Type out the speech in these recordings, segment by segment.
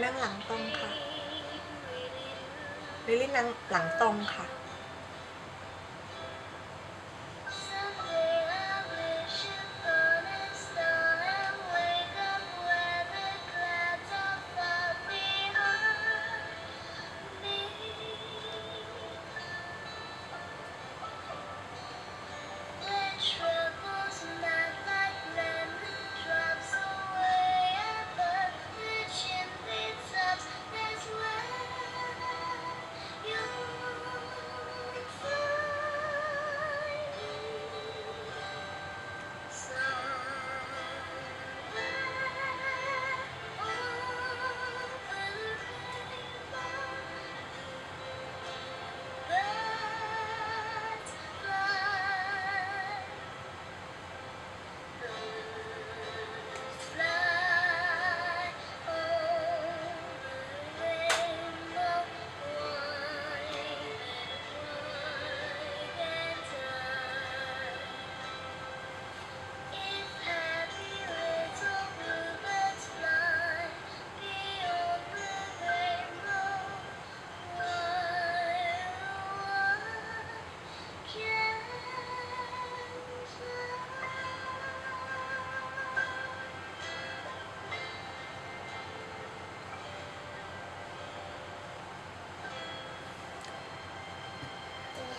นั่งหลังตรงค่ะลิลลี่นั่งหลังตรงค่ะ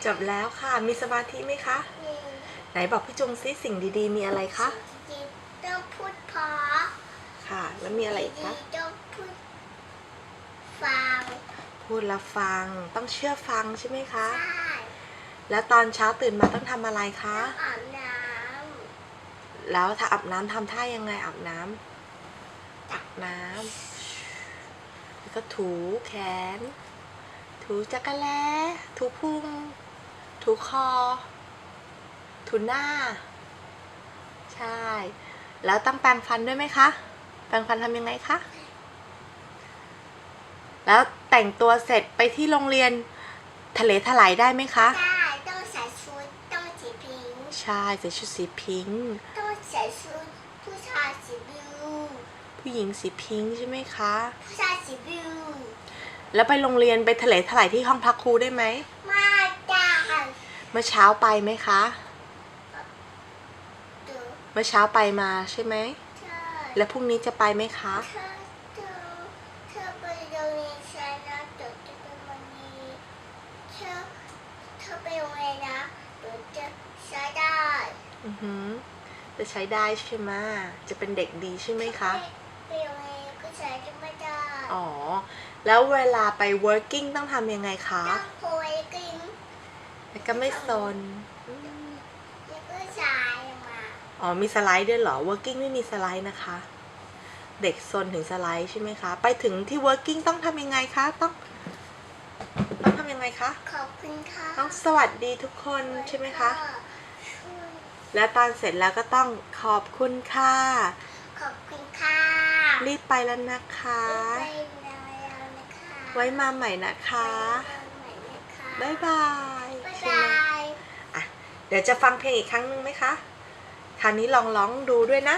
จบแล้วค่ะ มีสมาธิไหมคะ ไหนบอกพี่จุงซิสิ่งดีๆ มีอะไรคะต้องพูดเพอค่ะ แล้วมีอะไรอีกคะต้องพูดฟัง พูดแล้วฟัง ต้องเชื่อฟังใช่ไหมคะ ใช่ แล้วตอนเช้าตื่นมาต้องทำอะไรคะต้องอาบน้แล้วถ้าอาบน้ำทำท่ายังไงอาบน้ำตักน้ำแล้วก็ถูแขน ถูจักรแลถูพุง ถูคอ ถูหน้า ใช่ แล้วต้องแปรงฟันด้วยไหมคะ แปรงฟันทำยังไงคะ แล้วแต่งตัวเสร็จไปที่โรงเรียนทะเลถลายได้ไหมคะำได้ต้องใส่ชุดต้องสีพิงค์ใช่ใส่ชุดสีพิงค์ต้องใส่ชุดผู้ชายสีบลูผู้หญิงสีพิงค์ใช่ไหมคะ ผู้ชายสีบลูแล้วไปโรงเรียนไปทะเลถลายที่ห้องพักครูได้ไหมมาได้ เมื่อเช้าไปไหมคะดูเมื่อเช้าไปมาใช่ไหมเธอแล้วพรุ่งนี้จะไปไหมคะเธอเธอเธอไปโรงเรียนใช่นะเดี๋ยวจะเป็นวันนี้เธอเธอไปโรงเรียนนะเดี๋ยวจะใช้ได้อือหือจะใช้ได้ใช่ไหมจะเป็นเด็กดีใช่ไหมคะไปโรงเรียนก็ใช้ไม่ได้อ๋อ แล้วเวลาไป working ต้องทำยังไงคะ ต้องโพยกินแล้ว ก็ไม่ซนอืมแล้วก็ใช้มาอ๋อมีสไลด์ด้วยเหรอ working ไม่มีสไลด์นะคะ เด็กซนถึงสไลด์ใช่ไหมคะ ไปถึงที่ working ต้องทำยังไงคะ ต้อง ต้องทำยังไงคะ ขอบคุณค่ะต้องสวัสดีทุกคนใช่ไหมคะ และตอนเสร็จแล้วก็ต้องขอบคุณค่ะ ขอบคุณค่ะรีบไปแล้วนะคะ ไปแล้วนะคะไว้มาใหม่นะคะไว้มาใหม่นะคะบ๊ายบาย บ๊าย ใช่ บา ไหม ย อะ เดี๋ยวจะฟังเพลงอีกครั้งหนึ่งไหมคะ คราวนี้ลองร้องดูด้วยนะ